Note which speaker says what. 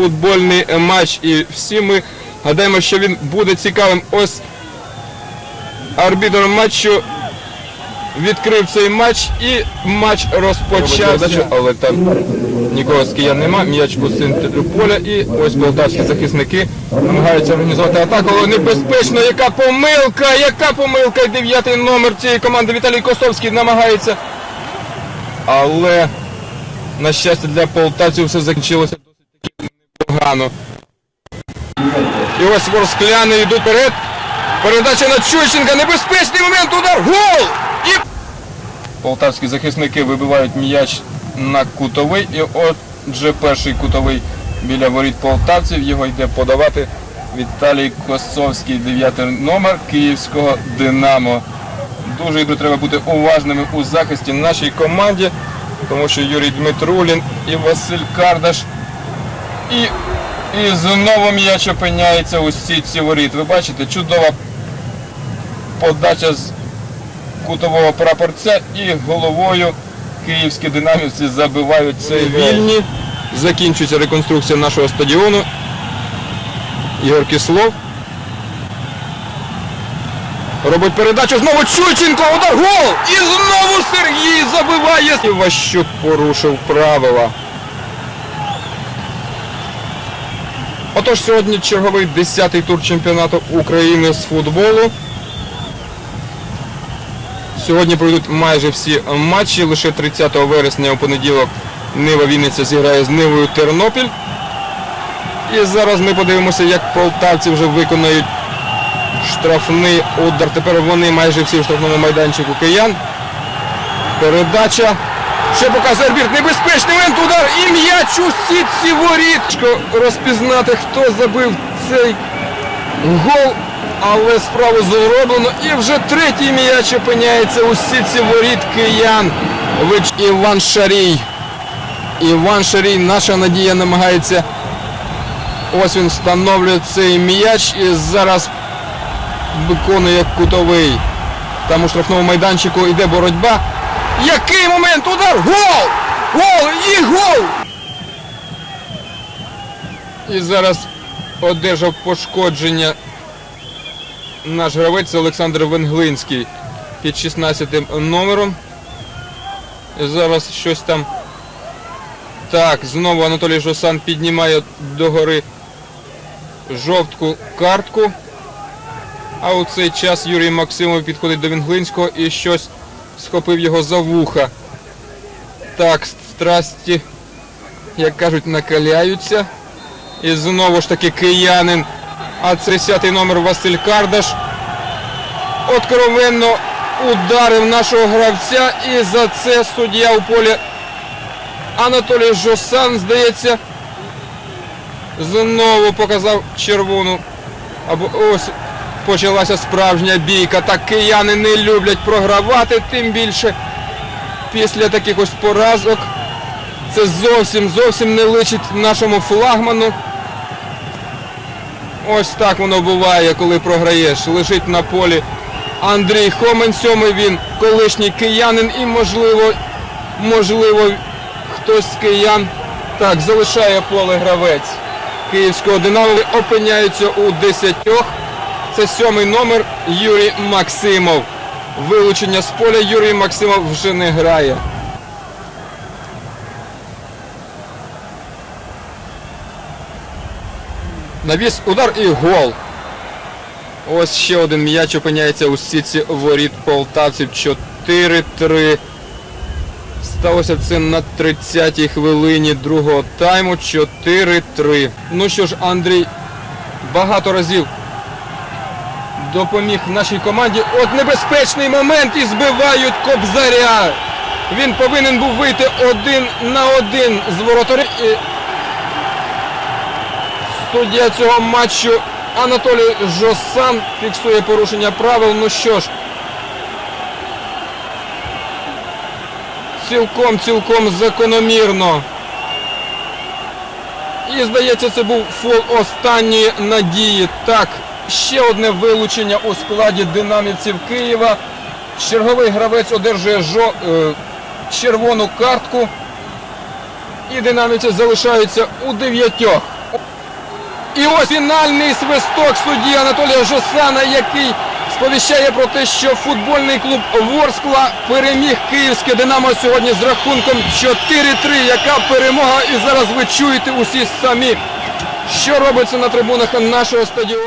Speaker 1: футбольний матч. І всі ми гадаємо, що він буде цікавим. Ось арбітр матчу відкрив цей матч і матч розпочався. Але там нікого з киян нема. М'яч у центрі поля. І ось полтавські захисники намагаються організувати атаку. Але небезпечно. Яка помилка! Яка помилка! Дев'ятий номер цієї команди Віталій Косовський намагається. Але на щастя для полтавців все закінчилося непогано. І ось ворскляни йдуть вперед. Передача на Чущенка. Небезпечний момент. Удар. Гол! І полтавські захисники вибивають м'яч на кутовий. І отже, перший кутовий біля воріт полтавців. Його йде подавати Віталій Косовський, 9 номер київського Динамо. Дуже треба бути уважними у захисті нашій команді, тому що Юрій Дмитрулін і Василь Кардаш. І, і знову м'яч опиняється у сітці воріт. Ви бачите, чудова подача з кутового прапорця і головою київські динамівці забивають цей вільні. Закінчується реконструкція нашого стадіону. Ігор Кислов. Робить передачу, знову Чученко, удар, гол! І знову Сергій забиває. І Ващук порушив правила. Отож, сьогодні черговий 10-й тур чемпіонату України з футболу. Сьогодні пройдуть майже всі матчі. Лише 30 вересня у понеділок Нива Вінниця зіграє з Нивою Тернопіль. І зараз ми подивимося, як полтавці вже виконають штрафний удар. Тепер вони майже всі в штрафному майданчику киян. Передача. Ще показує арбір. Небезпечний момент, удар і м'яч у сітці воріт. Розпізнати, хто забив цей гол, але справу зроблено. І вже третій м'яч опиняється у сітці воріт киян. Вич Іван Шарій. Іван Шарій, наша надія намагається. Ось він встановлює цей м'яч і зараз виконує кутовий. Там у штрафному майданчику йде боротьба. Який момент? Удар! Гол! Гол! І гол! І зараз одержав пошкодження наш гравець Олександр Венглинський під 16 номером. І зараз щось там. Так, знову Анатолій Жосан піднімає догори жовтку картку. А у цей час Юрій Максимов підходить до Вінглинського і щось схопив його за вуха. Так, страсті, як кажуть, накаляються. І знову ж таки киянин. А це 10 номер Василь Кардаш. Откровенно ударив нашого гравця і за це суддя у полі Анатолій Жосан, здається, знову показав червону. Або ось почалася справжня бійка. Так кияни не люблять програвати, тим більше після таких ось поразок. Це зовсім зовсім не личить нашому флагману. Ось так воно буває, коли програєш. Лежить на полі Андрій Хомен, сьомий він колишній киянин і можливо, можливо, хтось з киян так залишає поле гравець київського динамо. Опиняються у десятьох. Це сьомий номер Юрій Максимов. Вилучення з поля Юрій Максимов вже не грає. Навіс, удар і гол. Ось ще один м'яч опиняється у сітці воріт полтавців 4-3. Сталося це на 30-й хвилині другого тайму 4-3. Ну що ж, Андрій багато разів допоміг нашій команді. От небезпечний момент і збивають Кобзаря. Він повинен був вийти один на один з воротарем. Суддя цього матчу Анатолій Жосан фіксує порушення правил. Ну що ж, цілком, цілком закономірно. І здається, це був фол останньої надії. Так, ще одне вилучення у складі динамівців Києва. Черговий гравець одержує жо... е, червону картку. І динамівці залишаються у дев'ятьох. І ось фінальний свисток судді Анатолія Жосана, який сповіщає про те, що футбольний клуб Ворскла переміг київське Динамо сьогодні з рахунком 4-3. Яка перемога? І зараз ви чуєте усі самі, що робиться на трибунах нашого стадіону.